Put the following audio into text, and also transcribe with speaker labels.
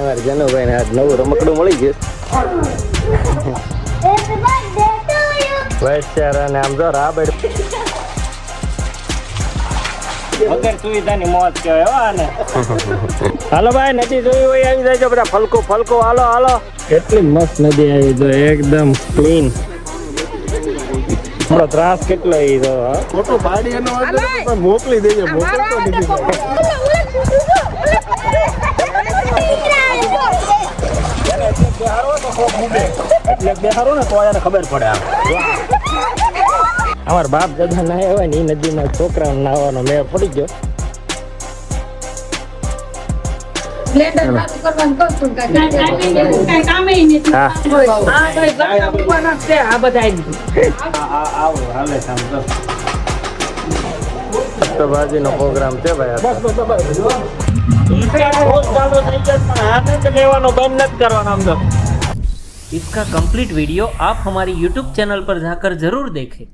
Speaker 1: અમારે જનુભાઈ ને આજ નવું રમકડું મળી ગયું. વૈશ્યારા ને આમ જો રાબડ. વગર સુવિધાની મોજ કહેવાય હો આને. હાલો ભાઈ નદી જોઈ હોય આવી જાય બધા. ફલકો ફલકો હાલો હાલો. કેટલી મસ્ત નદી આવી જો એકદમ ક્લીન થોડો ત્રાસ કેટલો એ તો
Speaker 2: મોકલી દેજો મોકલતો નથી
Speaker 1: એટલે બેહારો ને તો એને ખબર પડે આમ અમાર બાપ દાદા ના હોય ને એ નદીમાં છોકરા નાવાનો મેળ પડી ગયો ભાજી નો પ્રોગ્રામ છે ભાઈ બસ બસ લેવાનો બંધ નથી કરવાનો આમ તો.
Speaker 3: इसका कंप्लीट वीडियो आप हमारे यूट्यूब चैनल पर जाकर ज़रूर देखें।